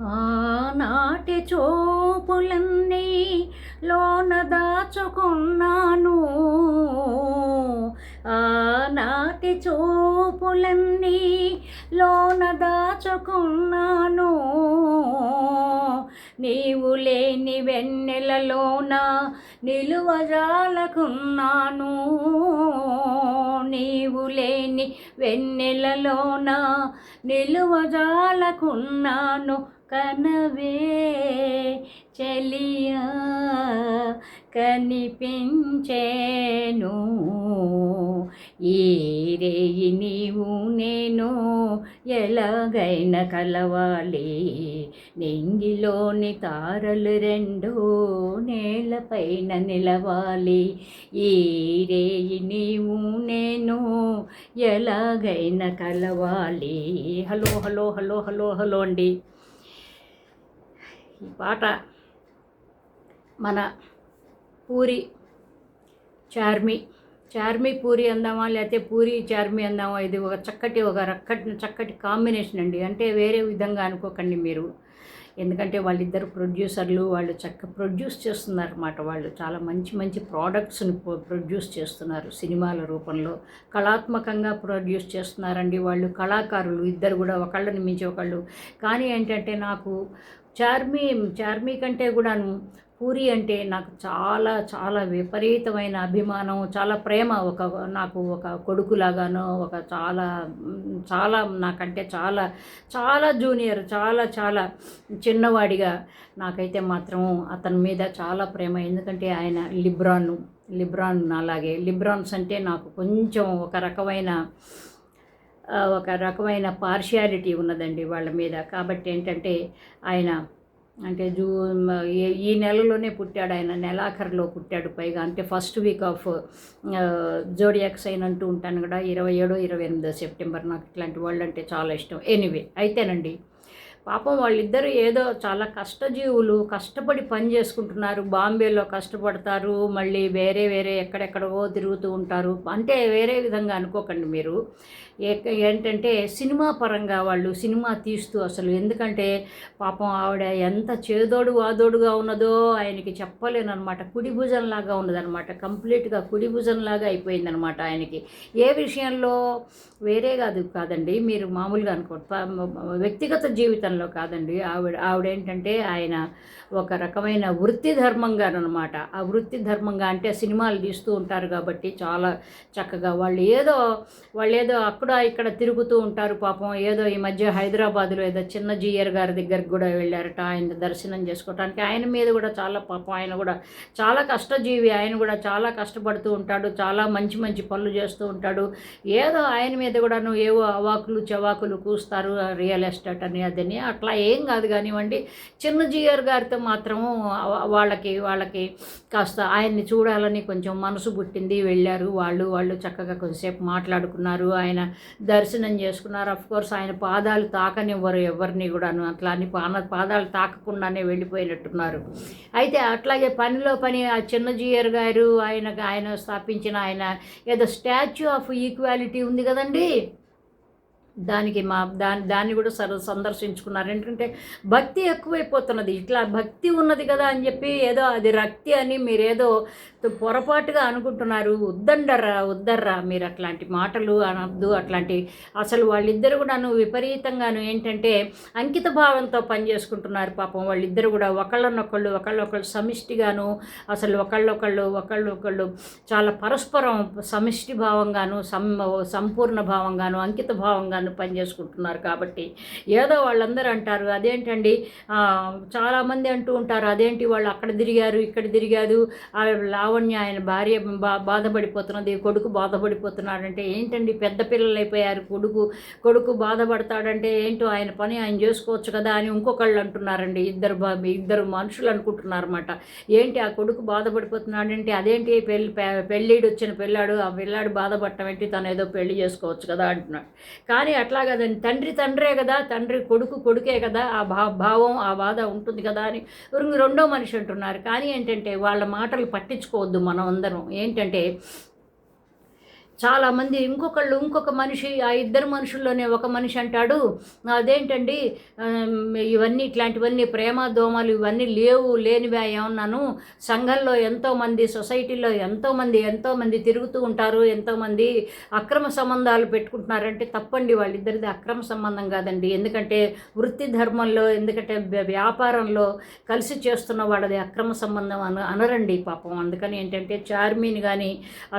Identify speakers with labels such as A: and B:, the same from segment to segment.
A: ఆనాటి చూపులన్నీ లోన దాచుకున్నాను. ఆనాటి చూపులన్నీ లోన దాచుకున్నాను. నీవు లేని వెన్నెలలోన నిలువజాలకున్నాను నీవు లేని వెన్నెలలోన నిలువజాలకున్నాను కనవే చెలియా కనిపించేను. ఈ రేయి నీవు నేను ఎలాగైనా కలవాలి. నింగిలోని తారలు రెండు నేలపైన నిలవాలి. ఈ రేయి నీవు నేను ఎలాగైనా కలవాలి. Hello hello hello hello hello అండి. ఈ పాట మన పూరి చార్మి చార్మి పూరి అందామా? లేకపోతే పూరి చార్మి అందామా? ఇది ఒక చక్కటి ఒక రక్కటి చక్కటి కాంబినేషన్ అండి. అంటే వేరే విధంగా అనుకోకండి మీరు. ఎందుకంటే వాళ్ళిద్దరు ప్రొడ్యూసర్లు వాళ్ళు చక్క ప్రొడ్యూస్ చేస్తున్నారు అన్నమాట వాళ్ళు చాలా మంచి మంచి ప్రోడక్ట్స్ని ప్రొడ్యూస్ చేస్తున్నారు సినిమాల రూపంలో. కళాత్మకంగా ప్రొడ్యూస్ చేస్తున్నారండి వాళ్ళు. కళాకారులు ఇద్దరు కూడా ఒకళ్ళని మించి ఒకళ్ళు. కానీ ఏంటంటే నాకు చార్మి చార్మి కంటే కూడాను పూరి అంటే నాకు చాలా చాలా విపరీతమైన అభిమానం చాలా ప్రేమ ఒక నాకు ఒక కొడుకులాగాను ఒక చాలా చాలా నాకంటే చాలా చాలా జూనియర్ చాలా చాలా చిన్నవాడిగా నాకైతే మాత్రం అతని మీద చాలా ప్రేమ. ఎందుకంటే ఆయన లిబ్రాన్ లిబ్రాన్ అలాగే లిబ్రాన్స్ అంటే నాకు కొంచెం ఒక రకమైన ఒక రకమైన పార్షియాలిటీ ఉన్నదండి వాళ్ళ మీద. కాబట్టి ఏంటంటే ఆయన అంటే జూ ఈ- ఈ నెలలోనే పుట్టాడు ఆయన నెలాఖరులో పుట్టాడు పైగా. అంటే first week of zodiac sign అంటూ ఉంటాను కూడా ఇరవై ఏడో ఇరవై ఎనిమిదో సెప్టెంబర్ నాకు ఇట్లాంటి వాళ్ళు అంటే చాలా ఇష్టం. ఎనీవే అయితేనండి. పాపం వాళ్ళిద్దరూ ఏదో చాలా కష్టజీవులు కష్టపడి పని చేసుకుంటున్నారు. బాంబేలో కష్టపడతారు మళ్ళీ వేరే వేరే ఎక్కడెక్కడో తిరుగుతూ ఉంటారు. అంటే వేరే విధంగా అనుకోకండి మీరు. ఏంటంటే సినిమా పరంగా వాళ్ళు సినిమా తీస్తూ అసలు ఎందుకంటే పాపం ఆవిడ ఎంత చేదోడు వాదోడుగా ఉన్నదో ఆయనకి చెప్పలేనమాట కుడి భుజంలాగా ఉన్నదనమాట కంప్లీట్గా కుడి భుజంలాగా అయిపోయిందనమాట ఆయనకి. ఏ విషయంలో? వేరే కాదు కాదండి. మీరు మామూలుగా అనుకో వ్యక్తిగత జీవితం జీవితంలో కాదండి. ఆవిడ ఆవిడేంటంటే ఆయన ఒక రకమైన వృత్తి ధర్మంగా అనమాట ఆ వృత్తి ధర్మంగా అంటే సినిమాలు తీస్తూ ఉంటారు కాబట్టి చాలా చక్కగా వాళ్ళు ఏదో వాళ్ళు ఏదో అక్కడ ఇక్కడ తిరుగుతూ ఉంటారు పాపం. ఏదో ఈ మధ్య హైదరాబాద్లో ఏదో చిన్న జీయర్ గారి దగ్గరికి కూడా వెళ్ళారట ఆయన దర్శనం చేసుకోవటానికి. ఆయన మీద కూడా చాలా పాపం. ఆయన కూడా చాలా కష్టజీవి. ఆయన కూడా చాలా కష్టపడుతూ ఉంటాడు. చాలా మంచి మంచి పనులు చేస్తూ ఉంటాడు. ఏదో ఆయన మీద కూడాను ఏవో అవాకులు చవాకులు కూస్తారు రియల్ ఎస్టేట్ అని అదని అట్లా ఏం కాదు కానివ్వండి. చిన్న జీయర్ గారితో మాత్రము వాళ్ళకి వాళ్ళకి కాస్త ఆయన్ని చూడాలని కొంచెం మనసు పుట్టింది. వెళ్ళారు వాళ్ళు వాళ్ళు చక్కగా కొంచెంసేపు మాట్లాడుకున్నారు. ఆయన దర్శనం చేసుకున్నారు. అఫ్ కోర్స్ ఆయన పాదాలు తాకనివ్వరు ఎవరిని కూడాను. అట్లా అని పాన పాదాలు తాకకుండానే వెళ్ళిపోయినట్టున్నారు. అయితే అట్లాగే పనిలో పని ఆ చిన్న జీయర్ గారు ఆయన ఆయన స్థాపించిన ఆయన ఏదో స్టాచ్యూ ఆఫ్ ఈక్వాలిటీ ఉంది కదండి. దానికి మా దాని దాన్ని కూడా సర సందర్శించుకున్నారు. ఎందుకంటే భక్తి ఎక్కువైపోతున్నది. ఇట్లా భక్తి ఉన్నది కదా అని చెప్పి ఏదో అది రక్తి అని మీరేదో పొరపాటుగా అనుకుంటున్నారు. వద్దండర్రా వద్దర్రా మీరు అట్లాంటి మాటలు అనద్దు అట్లాంటి అసలు వాళ్ళిద్దరు కూడాను విపరీతంగాను ఏంటంటే అంకిత భావంతో పనిచేసుకుంటున్నారు పాపం. వాళ్ళిద్దరు కూడా ఒకళ్ళనొకళ్ళు ఒకళ్ళొకళ్ళు సమిష్టిగాను అసలు ఒకళ్ళొకళ్ళు ఒకళ్ళొకళ్ళు చాలా పరస్పరం సమిష్టి భావంగాను సం సంపూర్ణ భావంగాను అంకిత భావంగాను పనిచేసుకుంటున్నారు కాబట్టి ఏదో వాళ్ళందరూ అంటారు అదేంటండి? చాలామంది అంటూ ఉంటారు అదేంటి వాళ్ళు అక్కడ తిరిగారు ఇక్కడ తిరిగారు ఆ లావణ్య ఆయన భార్య బా బాధపడిపోతున్నది కొడుకు బాధపడిపోతున్నాడంటే ఏంటండి? పెద్ద పిల్లలు అయిపోయారు కొడుకు కొడుకు బాధపడతాడంటే ఏంటో ఆయన పని ఆయన చేసుకోవచ్చు కదా అని ఇంకొకళ్ళు అంటున్నారండి. ఇద్దరు బా ఇద్దరు మనుషులు అనుకుంటున్నారు అనమాట ఏంటి ఆ కొడుకు బాధపడిపోతున్నాడంటే అదేంటి? పెళ్ళి పెళ్ళిడు వచ్చిన పిల్లాడు ఆ పిల్లాడు బాధపడటం ఏంటి? తను ఏదో పెళ్ళి చేసుకోవచ్చు కదా అంటున్నాడు. కానీ అట్లా కదండి తండ్రి తండ్రే కదా తండ్రి కొడుకు కొడుకే కదా ఆ భా భావం ఆ బాధ ఉంటుంది కదా అని రెండో మనిషి అంటున్నారు. కానీ ఏంటంటే వాళ్ళ మాటలు పట్టించుకోవద్దు మనం అందరం. ఏంటంటే చాలామంది ఇంకొకళ్ళు ఇంకొక మనిషి ఆ ఇద్దరు మనుషుల్లోనే ఒక మనిషి అంటాడు. అదేంటండి ఇవన్నీ ఇట్లాంటివన్నీ ప్రేమ దోమలు ఇవన్నీ లేవు లేనివా ఏమన్నాను సంఘంలో ఎంతోమంది సొసైటీలో ఎంతోమంది ఎంతోమంది తిరుగుతూ ఉంటారు ఎంతోమంది అక్రమ సంబంధాలు పెట్టుకుంటున్నారంటే తప్పండి. వాళ్ళిద్దరిది అక్రమ సంబంధం కాదండి. ఎందుకంటే వృత్తి ధర్మంలో ఎందుకంటే వ్యాపారంలో కలిసి చేస్తున్న వాళ్ళది అక్రమ సంబంధం అన అనరండి పాపం. అందుకని ఏంటంటే చార్మీని కానీ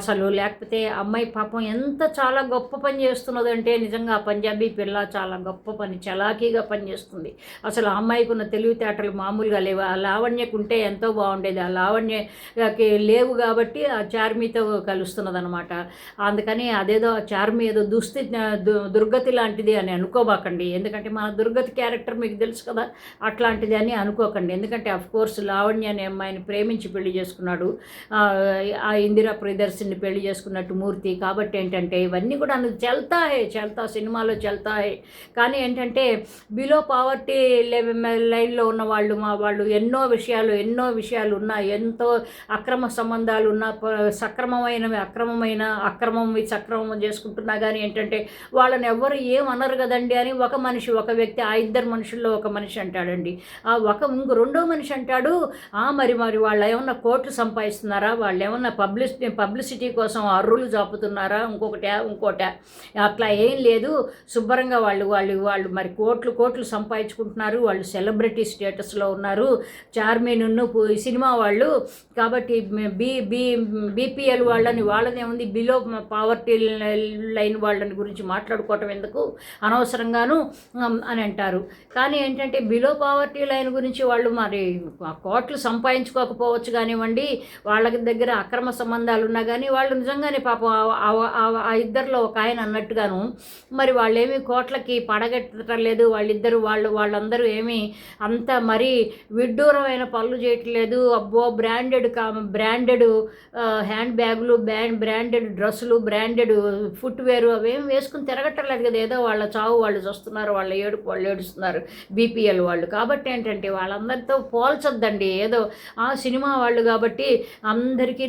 A: అసలు లేకపోతే అమ్మాయి పాపం ఎంత చాలా గొప్ప పని చేస్తున్నదంటే నిజంగా ఆ పంజాబీ పిల్ల చాలా గొప్ప పని చలాకీగా పనిచేస్తుంది అసలు ఆ అమ్మాయికి ఉన్న తెలివితేటలు మామూలుగా లేవు. ఆ లావణ్యకు ఉంటే ఎంతో బాగుండేది. ఆ లావణ్యకి లేవు కాబట్టి ఆ చార్మీతో కలుస్తున్నది అనమాట అందుకని అదేదో ఆ చార్మి ఏదో దుస్థితి దు- దుర్గతి లాంటిది అని అనుకోబాకండి. ఎందుకంటే మన దుర్గతి క్యారెక్టర్ మీకు తెలుసు కదా అట్లాంటిది అని అనుకోకండి. ఎందుకంటే అఫ్ కోర్స్ లావణ్య అనే అమ్మాయిని ప్రేమించి పెళ్ళి చేసుకున్నాడు. ఆ, ఆ ఇందిరా ప్రియదర్శిని పెళ్ళి చేసుకున్నట్టు మూర్తి కాబట్టి ఏంటంటే ఇవన్నీ కూడా చల్తా హే చెల్తా సినిమాలో చెల్తాయే. కానీ ఏంటంటే బిలో పావర్టీ లైన్లో ఉన్న వాళ్ళు మా వాళ్ళు ఎన్నో విషయాలు ఎన్నో విషయాలు ఉన్నా ఎంతో అక్రమ సంబంధాలు ఉన్న సక్రమమైనవి అక్రమమైన అక్రమం సక్రమం చేసుకుంటున్నా కానీ ఏంటంటే వాళ్ళని ఎవ్వరు ఏమనరు కదండి అని ఒక మనిషి ఒక వ్యక్తి ఆ ఇద్దరు మనుషుల్లో ఒక మనిషి అంటాడండి. ఆ ఒక ఇంకో రెండో మనిషి అంటాడు ఆ మరి మరి వాళ్ళు ఏమన్నా కోట్లు సంపాదిస్తున్నారా? వాళ్ళు ఏమన్నా పబ్లిసిటీ పబ్లిసిటీ కోసం అర్రులు చాపుతున్నారా ఇంకొకట ఇంకోట. అట్లా ఏం లేదు. శుభ్రంగా వాళ్ళు వాళ్ళు వాళ్ళు మరి కోట్లు కోట్లు సంపాదించుకుంటున్నారు. వాళ్ళు సెలబ్రిటీ స్టేటస్లో ఉన్నారు. చార్మీను సినిమా వాళ్ళు. కాబట్టి బీ బీ బీపీఎల్ వాళ్ళని వాళ్ళదేముంది బిలో పావర్టీ లైన్ వాళ్ళని గురించి మాట్లాడుకోవటం ఎందుకు అనవసరంగాను? అని అంటారు. కానీ ఏంటంటే బిలో పావర్టీ లైన్ గురించి వాళ్ళు మరి కోట్లు సంపాదించుకోకపోవచ్చు కానివ్వండి. వాళ్ళకి దగ్గర అక్రమ సంబంధాలు ఉన్నా కానీ వాళ్ళు నిజంగానే పాపం ఆ- ఆ- ఇద్దరిలో ఒక ఆయన అన్నట్టుగాను మరి వాళ్ళేమి కోట్లకి పడగట్టడం లేదు వాళ్ళిద్దరు వాళ్ళు వాళ్ళందరూ ఏమీ అంత మరీ విడ్డూరమైన పనులు చేయట్లేదు. అబ్బో బ్రాండెడ్ కా బ్రాండెడ్ హ్యాండ్ బ్యాగులు బ్రాండ్ బ్రాండెడ్ డ్రెస్సులు బ్రాండెడ్ ఫుట్వేర్ అవేం వేసుకుని తిరగట్టలేదు కదా. ఏదో వాళ్ళ చావు వాళ్ళు చూస్తున్నారు వాళ్ళ ఏడుపు వాళ్ళు ఏడుస్తున్నారు బీపీఎల్ వాళ్ళు. కాబట్టి ఏంటంటే వాళ్ళందరితో పోల్చొద్దండి. ఏదో ఆ సినిమా వాళ్ళు కాబట్టి అందరికీ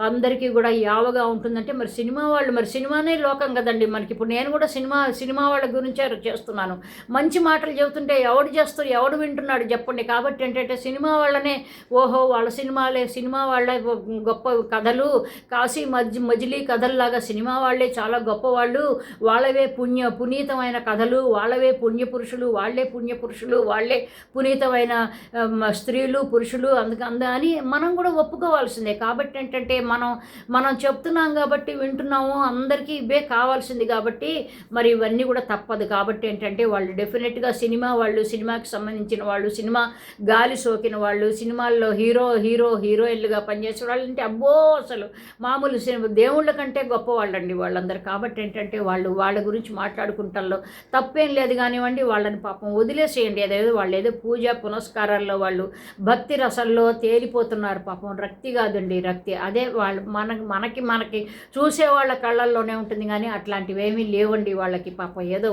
A: అందరికీ కూడా యావగా ఉంటుందంటే మరి సినిమా వాళ్ళు మరి సినిమానే లోకం కదండి. మనకి ఇప్పుడు నేను కూడా సినిమా సినిమా వాళ్ళ గురించే చేస్తున్నాను. మంచి మాటలు చెబుతుంటే ఎవడు చేస్తూ ఎవడు వింటున్నాడు చెప్పండి. కాబట్టి ఏంటంటే సినిమా వాళ్ళనే ఓహో వాళ్ళ సినిమాలే సినిమా వాళ్ళ గొప్ప కథలు కాశీ మజ్ మజిలీ కథల్లాగా సినిమా వాళ్ళే చాలా గొప్పవాళ్ళు. వాళ్ళవే పుణ్య పునీతమైన కథలు వాళ్ళవే పుణ్య పురుషులు వాళ్ళే పుణ్య పురుషులు వాళ్ళే పునీతమైన స్త్రీలు పురుషులు అందుకు అంద అని మనం కూడా ఒప్పుకోవాల్సిందే. కాబట్టి ఏంటంటే మనం మనం చెప్తున్నాం కాబట్టి వింటున్నాము అందరికీ ఇవే కావాల్సింది కాబట్టి మరి ఇవన్నీ కూడా తప్పదు. కాబట్టి ఏంటంటే వాళ్ళు డెఫినెట్గా సినిమా వాళ్ళు సినిమాకి సంబంధించిన వాళ్ళు సినిమా గాలి సోకిన వాళ్ళు సినిమాల్లో హీరో హీరో హీరోయిన్లుగా పనిచేసే వాళ్ళు అంటే అబ్బో అసలు మామూలు సినిమా దేవుళ్ళ కంటే గొప్ప వాళ్ళండి వాళ్ళందరూ. కాబట్టి ఏంటంటే వాళ్ళు వాళ్ళ గురించి మాట్లాడుకుంటాల్లో తప్పేం లేదు కానివ్వండి వాళ్ళని పాపం వదిలేసేయండి. అదేదో వాళ్ళు ఏదో పూజ పునస్కారాల్లో వాళ్ళు భక్తి రసంలో తేలిపోతున్నారు. పాపం రక్తి కాదండి రక్తి. అదే వాళ్ళు మన మనకి మనకి చూసే వాళ్ళ కళ్ళల్లోనే ఉంటుంది కానీ అట్లాంటివి ఏమీ లేవండి వాళ్ళకి పాపం. ఏదో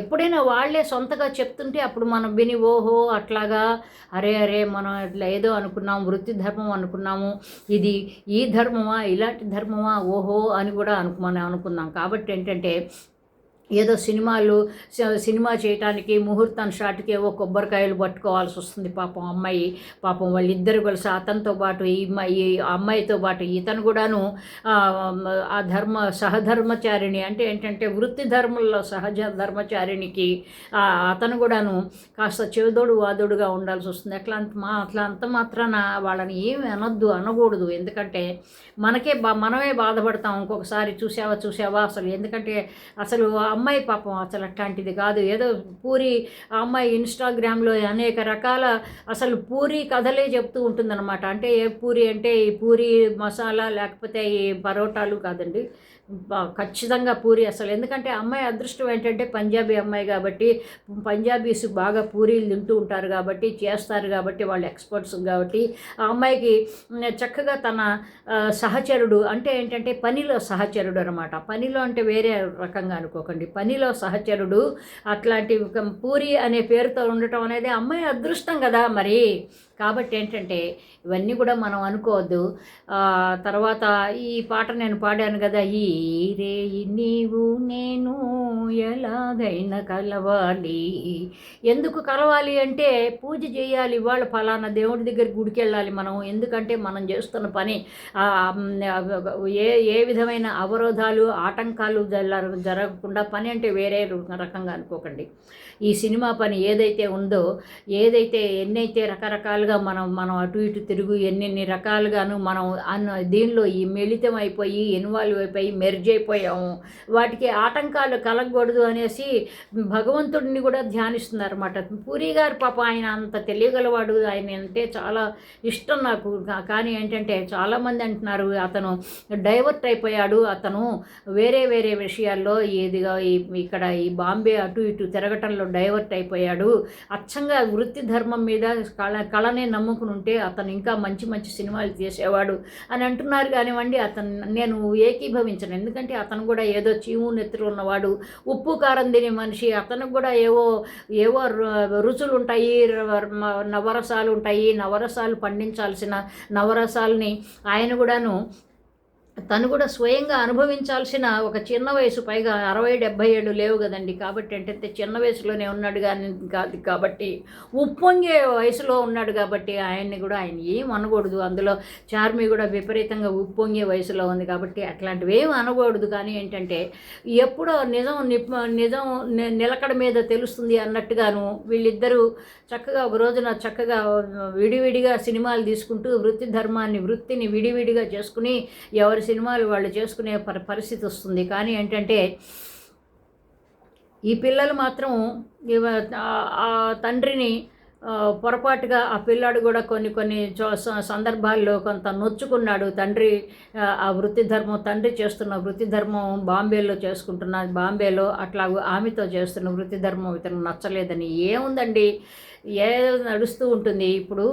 A: ఎప్పుడైనా వాళ్ళే సొంతగా చెప్తుంటే అప్పుడు మనం విని ఓహో అట్లాగా అరే అరే మనం ఇట్లా ఏదో అనుకున్నాం వృత్తి ధర్మం అనుకున్నాము ఇది ఈ ధర్మమా ఇలాంటి ధర్మమా ఓహో అని కూడా అనుకు మనం అనుకున్నాం కాబట్టి ఏంటంటే ఏదో సినిమాలు సినిమా చేయటానికి ముహూర్తం షాట్కి ఏవో కొబ్బరికాయలు పట్టుకోవాల్సి వస్తుంది పాపం అమ్మాయి. పాపం వాళ్ళిద్దరు కలిసి అతనితో పాటు ఈ అమ్మాయి ఈ అమ్మాయితో పాటు ఇతను కూడాను ఆ, ధర్మ సహధర్మచారిణి అంటే ఏంటంటే వృత్తి ధర్మంలో సహజ ధర్మచారిణికి అతను కూడాను కాస్త చెవిదోడు వాదోడుగా ఉండాల్సి వస్తుంది. అట్లా అంత మా అట్లా అంత మాత్రాన వాళ్ళని ఏమి అనొద్దు అనకూడదు. ఎందుకంటే మనకే బా మనమే బాధపడతాం. ఇంకొకసారి చూసావా చూసావా? అసలు ఎందుకంటే అసలు అమ్మాయి పాపం అసలు అట్లాంటిది కాదు. ఏదో పూరి ఆ అమ్మాయి ఇన్స్టాగ్రామ్లో అనేక రకాల అసలు పూరి కథలే చెప్తూ ఉంటుందన్నమాట. అంటే ఏ పూరి అంటే ఈ పూరి మసాలా లేకపోతే ఈ పరోటాలు కాదండి. ఖచ్చితంగా పూరి అసలు. ఎందుకంటే అమ్మాయి అదృష్టం ఏంటంటే పంజాబీ అమ్మాయి కాబట్టి పంజాబీస్ బాగా పూరీలు తింటూ ఉంటారు కాబట్టి చేస్తారు కాబట్టి వాళ్ళు ఎక్స్పర్ట్స్ కాబట్టి ఆ అమ్మాయికి చక్కగా తన సహచరుడు అంటే ఏంటంటే పనిలో సహచరుడు అనమాట పనిలో అంటే వేరే రకంగా అనుకోకండి. పనిలో సహచరుడు అట్లాంటి పూరి అనే పేరుతో ఉండటం అనేది అమ్మాయి అదృష్టం కదా మరి. కాబట్టి ఏంటంటే ఇవన్నీ కూడా మనం అనుకోవద్దు. తర్వాత ఈ పాట నేను పాడాను కదా ఈ రే నీవు నేను ఎలాగైనా కలవాలి. ఎందుకు కలవాలి అంటే పూజ చేయాలి ఇవాళ ఫలానా దేవుడి దగ్గర గుడికి వెళ్ళాలి మనం. ఎందుకంటే మనం చేస్తున్న పని ఏ ఏ విధమైన అవరోధాలు ఆటంకాలు జరగకుండా పని అంటే వేరే రకంగా అనుకోకండి. ఈ సినిమా పని ఏదైతే ఉందో ఏదైతే ఎన్నైతే రకరకాలుగా మనం మనం అటు ఇటు తిరుగు ఎన్నెన్ని రకాలుగాను మనం అన్న దీనిలో ఈ మిళితం అయిపోయి ఇన్వాల్వ్ అయిపోయి మెర్జ్ అయిపోయాము. వాటికి ఆటంకాలు కలగకూడదు అనేసి భగవంతుడిని కూడా ధ్యానిస్తున్నారన్నమాట. పూరి గారు పాప ఆయన అంత తెలియగలవాడు ఆయన అంటే చాలా ఇష్టం నాకు. కానీ ఏంటంటే చాలామంది అంటున్నారు అతను డైవర్ట్ అయిపోయాడు. అతను వేరే వేరే విషయాల్లో ఏదిగా ఈ ఇక్కడ ఈ బాంబే అటు ఇటు తిరగటంలో డైవర్ట్ అయిపోయాడు. అచ్చంగా వృత్తి ధర్మం మీద కళ కళ కళనే నమ్ముకుని ఉంటే అతను ఇంకా మంచి మంచి సినిమాలు చేసేవాడు అని అంటున్నారు కానివ్వండి. అతను నేను ఏకీభవించను. ఎందుకంటే అతను కూడా ఏదో చీము నెత్తురు ఉన్నవాడు ఉప్పు కారం తినే మనిషి. అతనికి కూడా ఏవో ఏవో రుచులు ఉంటాయి నవరసాలు ఉంటాయి నవరసాలు పండించాల్సిన నవరసాలని ఆయన కూడాను తను కూడా స్వయంగా అనుభవించాల్సిన ఒక చిన్న వయసు పైగా అరవై డెబ్భై ఏళ్ళు లేవు కదండి. కాబట్టి ఏంటంటే చిన్న వయసులోనే ఉన్నాడు కానీ కాదు కాబట్టి ఉప్పొంగే వయసులో ఉన్నాడు కాబట్టి ఆయన్ని కూడా ఆయన ఏం అనకూడదు. అందులో చార్మి కూడా విపరీతంగా ఉప్పొంగే వయసులో ఉంది కాబట్టి అట్లాంటివి ఏం అనకూడదు. కానీ ఏంటంటే ఎప్పుడో నిజం నిప్ నిజం నిలకడ మీద తెలుస్తుంది అన్నట్టుగాను వీళ్ళిద్దరూ చక్కగా ఒక రోజున చక్కగా విడివిడిగా సినిమాలు తీసుకుంటూ వృత్తి ధర్మాన్ని వృత్తిని విడివిడిగా చేసుకుని ఎవరి సినిమాలు వాళ్ళు చేసుకునే పరి పరిస్థితి వస్తుంది. కానీ ఏంటంటే ఈ పిల్లలు మాత్రం ఆ- తండ్రిని పొరపాటుగా ఆ పిల్లాడు కూడా కొన్ని కొన్ని చో- స- సందర్భాల్లో కొంత నొచ్చుకున్నాడు. తండ్రి ఆ, ఆ వృత్తి ధర్మం తండ్రి చేస్తున్న వృత్తి ధర్మం బాంబేలో చేసుకుంటున్న బాంబేలో అట్లా ఆమెతో చేస్తున్న వృత్తి ధర్మం ఇతను నచ్చలేదని ఏముందండి? ఏ నడుస్తూ ఉంటుంది. ఇప్పుడు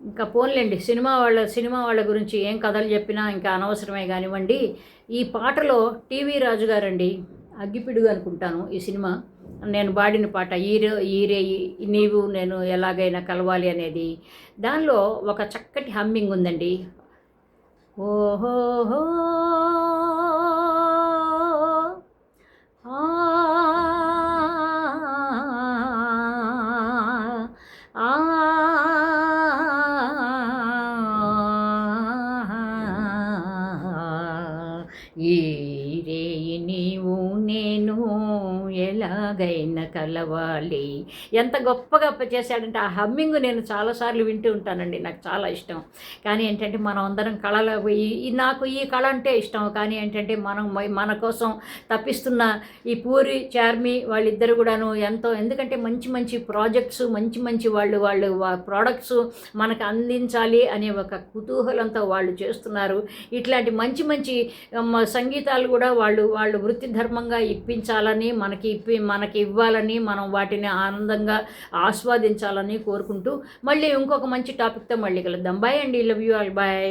A: ఇంకా పోన్లేండి సినిమా వాళ్ళ సినిమా వాళ్ళ గురించి ఏం కథలు చెప్పినా ఇంకా అనవసరమే కానివ్వండి. ఈ పాటలో టీవీ రాజు గారండి అగ్గిపిడుగు అనుకుంటాను ఈ సినిమా. నేను పాడిన పాట ఈరే ఈరే నీవు నేను ఎలాగైనా కలవాలి అనేది. దానిలో ఒక చక్కటి హమ్మింగ్ ఉందండి. ఓహో ఎలాగైనా కలవాలి. ఎంత గొప్పగా చేశాడంటే ఆ హమ్మింగ్ నేను చాలాసార్లు వింటూ ఉంటానండి. నాకు చాలా ఇష్టం. కానీ ఏంటంటే మనం అందరం కళలో ఈ- నాకు ఈ కళ అంటే ఇష్టం. కానీ ఏంటంటే మనం మన కోసం తప్పిస్తున్న ఈ పూరి చార్మి వాళ్ళిద్దరు కూడాను ఎంతో ఎందుకంటే మంచి మంచి ప్రాజెక్ట్స్ మంచి మంచి వాళ్ళు వాళ్ళు ప్రోడక్ట్స్ మనకు అందించాలి అనే ఒక కుతూహలంతో వాళ్ళు చేస్తున్నారు. ఇట్లాంటి మంచి మంచి సంగీతాలు కూడా వాళ్ళు వాళ్ళు వృత్తి ధర్మంగా ఇప్పించాలని మనకి ఇప్పి మనకి ఇవ్వాలి ఇవ్వాలని మనం వాటిని ఆనందంగా ఆస్వాదించాలని కోరుకుంటూ మళ్ళీ ఇంకొక మంచి టాపిక్తో మళ్ళీ కలుద్దాం. బాయ్ అండి. Love you all bye